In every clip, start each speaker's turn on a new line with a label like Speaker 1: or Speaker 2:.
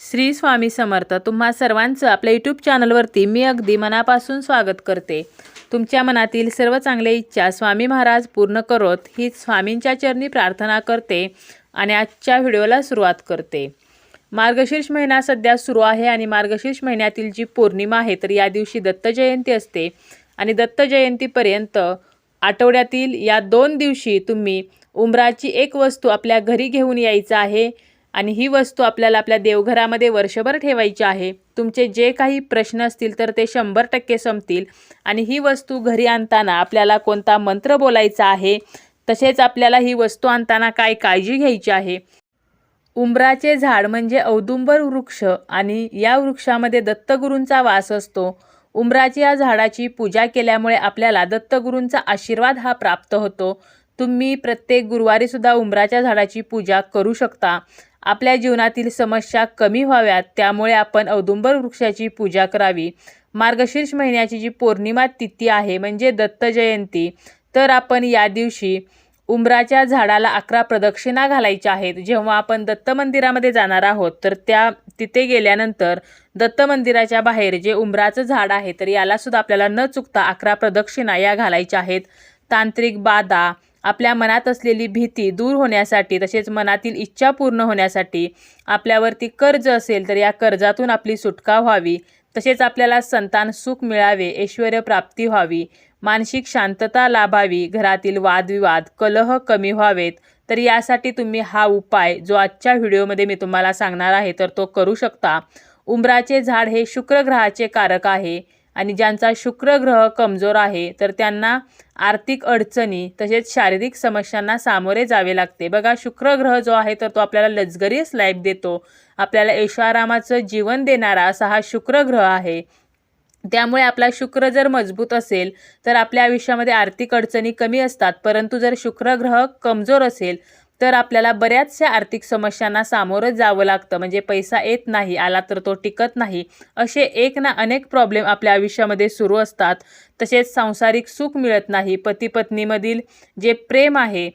Speaker 1: श्री स्वामी समर्थ तुम्हा सर्वांचं आपल्या यूट्यूब चॅनलवरती मी अगदी मनापासून स्वागत करते. तुमच्या मनातील सर्व चांगल्या इच्छा स्वामी महाराज पूर्ण करोत ही स्वामींच्या चरणी प्रार्थना करते आणि आजच्या व्हिडिओला सुरुवात करते. मार्गशीर्ष महिना सध्या सुरू आहे आणि मार्गशीर्ष महिन्यातील जी पौर्णिमा आहे तर या दिवशी दत्त जयंती असते. आणि दत्त जयंतीपर्यंत आठवड्यातील या दोन दिवशी तुम्ही उंबराची एक वस्तू आपल्या घरी घेऊन यायचं आहे. आणि ही वस्तू आपल्याला आपल्या देवघरामध्ये वर्षभर ठेवायची आहे. तुमचे जे काही प्रश्न असतील तर ते शंभर टक्के संपतील. आणि ही वस्तू घरी आणताना आपल्याला कोणता मंत्र बोलायचा आहे? तसेच आपल्याला ही वस्तू आणताना काय काळजी घ्यायची आहे? उंबराचे झाड म्हणजे औदुंबर वृक्ष आणि या वृक्षामध्ये दत्तगुरूंचा वास असतो. उंबराची या झाडाची पूजा केल्यामुळे आपल्याला दत्तगुरूंचा आशीर्वाद हा प्राप्त होतो. तुम्ही प्रत्येक गुरुवारीसुद्धा उंबराच्या झाडाची पूजा करू शकता. आपल्या जीवनातील समस्या कमी व्हाव्यात त्यामुळे आपण औदुंबर वृक्षाची पूजा करावी. मार्गशीर्ष महिन्याची जी पौर्णिमा तिथी आहे म्हणजे दत्त जयंती तर आपण या दिवशी उंबराच्या झाडाला अकरा प्रदक्षिणा घालायच्या आहेत. जेव्हा आपण दत्त मंदिरामध्ये जाणार आहोत तर त्या तिथे गेल्यानंतर दत्त मंदिराच्या बाहेर जे उंबराचं झाड आहे तर यालासुद्धा आपल्याला न चुकता अकरा प्रदक्षिणा या घालायच्या आहेत. तांत्रिक बाधा आपल्या मनात असलेली भीती दूर होण्यासाठी तसेच मनातील इच्छा पूर्ण होण्यासाठी आपल्यावरती कर्ज असेल तर या कर्जातून आपली सुटका व्हावी. तसेच आपल्याला संतान सुख मिळावे ऐश्वर प्राप्ती व्हावी मानसिक शांतता लाभावी घरातील वादविवाद कलह कमी व्हावेत. तर यासाठी तुम्ही हा उपाय जो आजच्या व्हिडिओमध्ये मी तुम्हाला सांगणार आहे तर तो करू शकता. उंबराचे झाड हे शुक्र ग्रहाचे कारक आहे. आणि ज्यांचा शुक्र ग्रह कमजोर आहे तर त्यांना आर्थिक अडचणी तसेच शारीरिक समस्यांना सामोरे जावे लागते. बघा शुक्र ग्रह जो आहे तर तो आपल्याला लक्झरियस लाईफ देतो. आपल्याला ऐशारामाचं जीवन देणारा असा हा शुक्र ग्रह आहे. त्यामुळे आपला शुक्र जर मजबूत असेल तर आपल्या आयुष्यामध्ये आर्थिक अडचणी कमी असतात. परंतु जर शुक्र ग्रह कमजोर असेल तर आपल्याला बऱ्याचशा आर्थिक समस्यांना सामोरं जावं लागतं. म्हणजे पैसा येत नाही आला तर तो टिकत नाही. असे एक ना अनेक प्रॉब्लेम आपल्या आयुष्यामध्ये सुरू असतात. तसेच सांसारिक सुख मिळत नाही. पती पत्नीमधील जे प्रेम आहे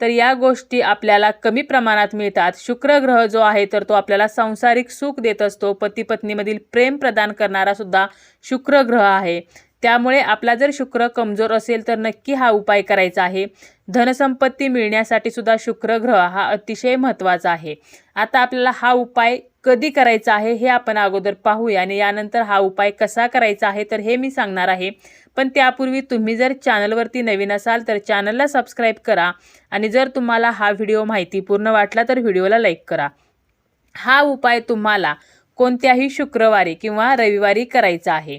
Speaker 1: तर या गोष्टी आपल्याला कमी प्रमाणात मिळतात. शुक्र ग्रह जो आहे तर तो आपल्याला सांसारिक सुख देत असतो. पती पत्नीमधील प्रेम प्रदान करणारा सुद्धा शुक्र ग्रह आहे. त्यामुळे आपला जर शुक्र कमजोर असेल तर नक्की हा उपाय करायचा आहे. धनसंपत्ती मिळण्यासाठी सुद्धा शुक्र ग्रह हा अतिशय महत्त्वाचा आहे. आता आपल्याला हा उपाय कधी करायचा आहे हे आपण अगोदर पाहूया आणि यानंतर हा उपाय कसा करायचा आहे तर हे मी सांगणार आहे. पण त्यापूर्वी तुम्ही जर चॅनलवरती नवीन असाल तर चॅनलला सबस्क्राईब करा आणि जर तुम्हाला हा व्हिडिओ माहितीपूर्ण वाटला तर व्हिडिओला लाईक करा. हा उपाय तुम्हाला कोणत्याही शुक्रवारी किंवा रविवारी करायचा आहे.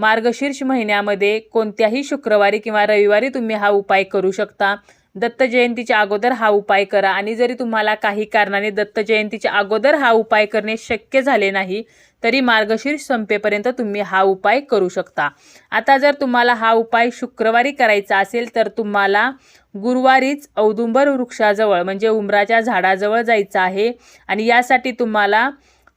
Speaker 1: मार्गशीर्ष महिन्यामध्ये कोणत्याही शुक्रवारी किंवा रविवारी तुम्ही हा उपाय करू शकता. दत्त जयंतीच्या अगोदर हा उपाय करा आणि जरी तुम्हाला काही कारणाने दत्त जयंतीच्या अगोदर हा उपाय करणे शक्य झाले नाही तरी मार्गशीर्ष संपेपर्यंत तुम्ही हा उपाय करू शकता. आता जर तुम्हाला हा उपाय शुक्रवारी करायचा असेल तर तुम्हाला गुरुवारीच औदुंबर वृक्षाजवळ म्हणजे उंबराच्या झाडाजवळ जायचं आहे. आणि यासाठी तुम्हाला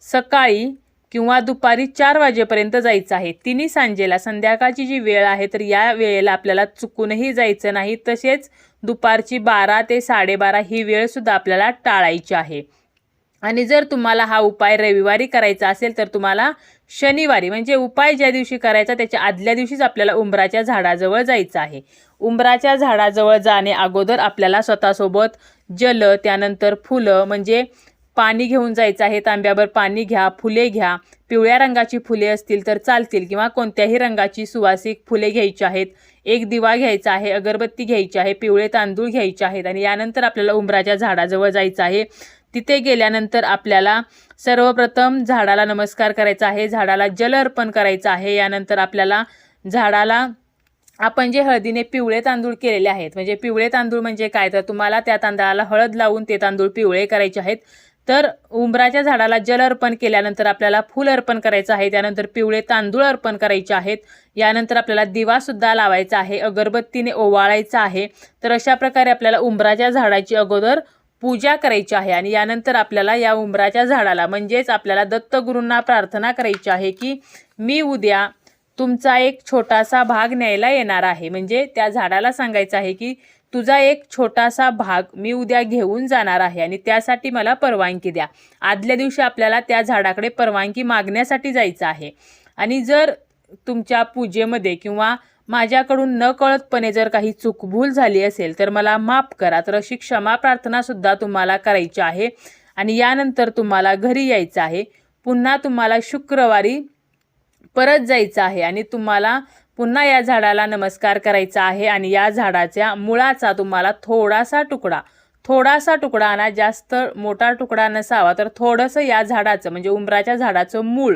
Speaker 1: सकाळी किंवा दुपारी चार वाजेपर्यंत जायचं आहे. तिन्ही सांजेला संध्याकाळची जी वेळ आहे तर या वेळेला आपल्याला चुकूनही जायचं नाही. तसेच दुपारची बारा ते साडेबारा ही वेळसुद्धा आपल्याला टाळायची आहे. आणि जर तुम्हाला हा उपाय रविवारी करायचा असेल तर तुम्हाला शनिवारी म्हणजे उपाय ज्या दिवशी करायचा त्याच्या आदल्या दिवशीच आपल्याला उंबराच्या झाडाजवळ जायचं आहे. उंबराच्या झाडाजवळ जाणे अगोदर आपल्याला स्वतःसोबत जल त्यानंतर फुलं म्हणजे पाणी घेऊन जायचं आहे तांब्यावर पाणी घ्या फुले घ्या. पिवळ्या रंगाची फुले असतील तर चालतील किंवा कोणत्याही रंगाची सुवासिक फुले घ्यायची आहेत. एक दिवा घ्यायचा आहे अगरबत्ती घ्यायची आहे पिवळे तांदूळ घ्यायचे आहेत आणि यानंतर आपल्याला उंबराच्या झाडाजवळ जायचं आहे. तिथे गेल्यानंतर आपल्याला सर्वप्रथम झाडाला नमस्कार करायचा आहे झाडाला जल अर्पण करायचं आहे. यानंतर आपल्याला झाडाला आपण जे हळदीने पिवळे तांदूळ केलेले आहेत म्हणजे पिवळे तांदूळ म्हणजे काय? तर तुम्हाला त्या तांदळाला हळद लावून ते तांदूळ पिवळे करायचे आहेत. तर उंबराच्या झाडाला जल अर्पण केल्यानंतर आपल्याला फूल अर्पण करायचं आहे. त्यानंतर पिवळे तांदूळ अर्पण करायचे आहेत. यानंतर आपल्याला दिवासुद्धा लावायचा आहे. अगरबत्तीने ओवाळायचा आहे. तर अशा प्रकारे आपल्याला उंबराच्या झाडाची अगोदर पूजा करायची आहे आणि यानंतर आपल्याला या उंबराच्या झाडाला म्हणजेच आपल्याला दत्तगुरूंना प्रार्थना करायची आहे की मी उद्या तुमचा एक छोटासा भाग न्यायला येणार आहे. म्हणजे त्या झाडाला सांगायचं आहे की तुझा एक छोटासा भाग मी उद्या घेऊन जाणार आहे आणि त्यासाठी मला परवानगी द्या. आदल्या दिवशी आपल्याला त्या झाडाकडे परवानगी मागण्यासाठी जायचं आहे. आणि जर तुमच्या पूजेमध्ये किंवा माझ्याकडून नकळतपणे जर काही चुकभूल झाली असेल तर मला माफ करा. तर अशी क्षमा प्रार्थनासुद्धा तुम्हाला करायची आहे आणि यानंतर तुम्हाला घरी यायचं आहे. पुन्हा तुम्हाला शुक्रवारी परत जायचं आहे आणि तुम्हाला पुन्हा या झाडाला नमस्कार करायचा आहे आणि या झाडाच्या मुळाचा तुम्हाला थोडासा तुकडा थोडासा तुकडा आणा जास्त मोठा तुकडा नसावा तर थोडंसं या झाडाचं म्हणजे उंबराच्या झाडाचं मूळ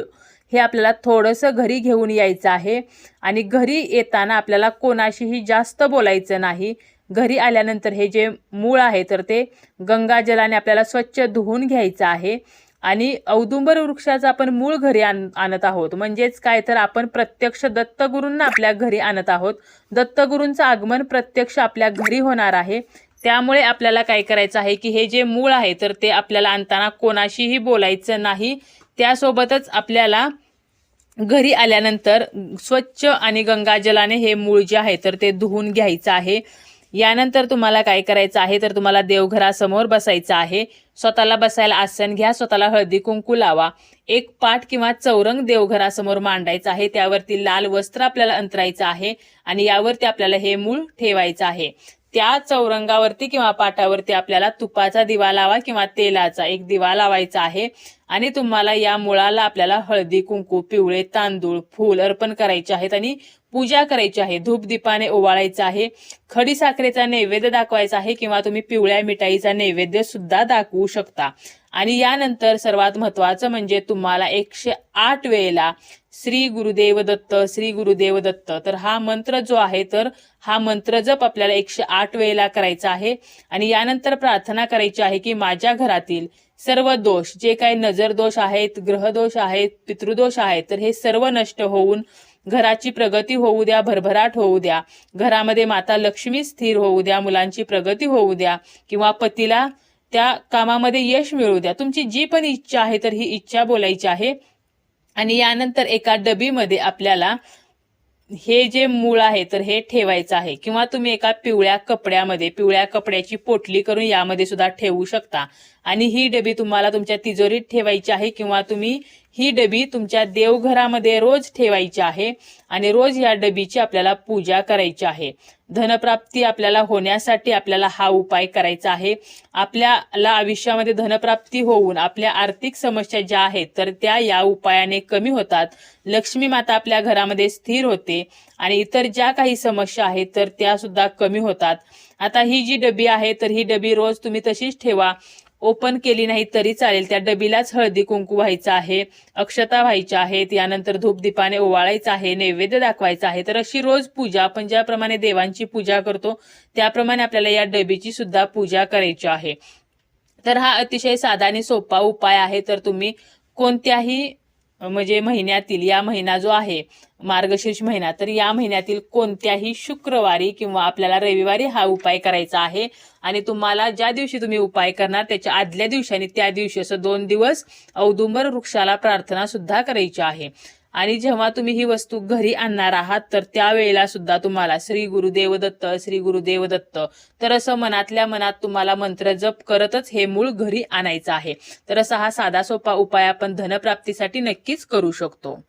Speaker 1: हे आपल्याला थोडंसं घरी घेऊन यायचं आहे. आणि घरी येताना आपल्याला कोणाशीही जास्त बोलायचं नाही. घरी आल्यानंतर हे जे मूळ आहे तर ते गंगाजलाने आपल्याला स्वच्छ धुवून घ्यायचं आहे. आणि औदुंबर वृक्षाचं आपण मूळ घरी आण आणत आहोत. म्हणजेच काय तर आपण प्रत्यक्ष दत्तगुरूंना आपल्या घरी आणत आहोत. दत्तगुरूंचं आगमन प्रत्यक्ष आपल्या घरी होणार आहे. त्यामुळे आपल्याला काय करायचं आहे की हे जे मूळ आहे तर ते आपल्याला आणताना कोणाशीही बोलायचं नाही. त्यासोबतच आपल्याला घरी आल्यानंतर स्वच्छ आणि गंगाजलाने हे मूळ जे आहे तर ते धुवून घ्यायचं आहे. यानंतर तुम्हाला काय करायचं आहे? तर तुम्हाला देवघरासमोर बसायचं आहे. स्वतःला बसायला आसन घ्या. स्वतःला हळदी कुंकू लावा. एक पाठ किंवा चौरंग देवघरासमोर मांडायचं आहे. त्यावरती लाल वस्त्र आपल्याला अंतरायचं आहे आणि यावरती आपल्याला हे मूळ ठेवायचं आहे. त्या चौरंगावरती किंवा पाटावरती आपल्याला तुपाचा दिवा लावा किंवा तेलाचा एक दिवा लावायचा आहे आणि तुम्हाला या मुळाला आपल्याला हळदी कुंकू पिवळे तांदूळ फूल अर्पण करायचे आहेत आणि पूजा करायची आहे धूप दीपाने ओवाळायचं आहे खडी साखरेचा नैवेद्य दाखवायचा आहे किंवा तुम्ही पिवळ्या मिठाईचा नैवेद्य सुद्धा दाखवू शकता. आणि यानंतर सर्वात महत्वाचं म्हणजे तुम्हाला एकशे आठ वेळेला श्री गुरुदेव दत्त श्री गुरुदेव दत्त. तर हा मंत्र जो आहे तर हा मंत्र जप आपल्याला एकशे आठ वेळेला करायचा आहे. आणि यानंतर प्रार्थना करायची आहे की माझ्या घरातील सर्व दोष जे काही नजर दोष आहेत ग्रहदोष आहेत पितृदोष आहेत तर हे सर्व नष्ट होऊन घराची प्रगती होऊ द्या भरभराट होऊ द्या. घरामध्ये माता लक्ष्मी स्थिर होऊ द्या मुलांची प्रगती होऊ द्या किंवा पतीला त्या कामामध्ये यश मिळू द्या. तुमची जी पण इच्छा आहे तर ही इच्छा बोलायची आहे. आणि यानंतर एका डबीमध्ये आपल्याला हे जे मूळ आहे तर हे ठेवायचं आहे. किंवा तुम्ही एका पिवळ्या कपड्यामध्ये पिवळ्या कपड्याची पोटली करून यामध्ये सुद्धा ठेवू शकता. आणि ही डबी तुम्हाला तुमच्या तिजोरीत ठेवायची आहे किंवा तुम्ही ही डबी तुमच्या देवघरामध्ये रोज ठेवायची आहे. आणि रोज या डबीची आपल्याला पूजा करायची आहे. धनप्राप्ती आपल्याला होण्यासाठी आपल्याला हा उपाय करायचा आहे. आपल्याला आयुष्यामध्ये धनप्राप्ती होऊन आपल्या आर्थिक समस्या ज्या आहेत तर त्या या उपायाने कमी होतात. लक्ष्मी माता आपल्या घरामध्ये स्थिर होते आणि इतर ज्या काही समस्या आहेत तर त्या सुद्धा कमी होतात. आता ही जी डबी आहे तर ही डबी रोज तुम्ही तशीच ठेवा. ओपन केली नाही तरी चालेल. त्या डबीलाच हळदी कुंकू व्हायचं आहे अक्षता व्हायच्या आहेत यानंतर धूपदीपाने ओवाळायचं आहे नैवेद्य दाखवायचं आहे. तर अशी रोज पूजा आपण ज्याप्रमाणे देवांची पूजा करतो त्याप्रमाणे आपल्याला या डबीची सुद्धा पूजा करायची आहे. तर हा अतिशय साधा आणि सोपा उपाय आहे. तर तुम्ही कोणत्याही म्हणजे महिन्यातील या महिना जो आहे मार्गशीर्ष महिना तर या महिन्यातील कोणत्याही शुक्रवारी किंवा आपल्याला रविवारी हा उपाय करायचा आहे. आणि तुम्हाला ज्या दिवशी तुम्ही उपाय करणार त्याच्या आदल्या दिवशी आणि त्या दिवशी असं दोन दिवस औदुंबर वृक्षाला प्रार्थना सुद्धा करायची आहे. आणि जेव्हा तुम्ही ही वस्तू घरी आणणार आहात तर त्यावेळेला सुद्धा तुम्हाला श्री गुरुदेव दत्त श्री गुरुदेव दत्त तर असं मनातल्या मनात तुम्हाला मंत्र जप करतच हे मूळ घरी आणायचं आहे. तर असा हा साधा सोपा उपाय आपण धनप्राप्तीसाठी नक्कीच करू शकतो.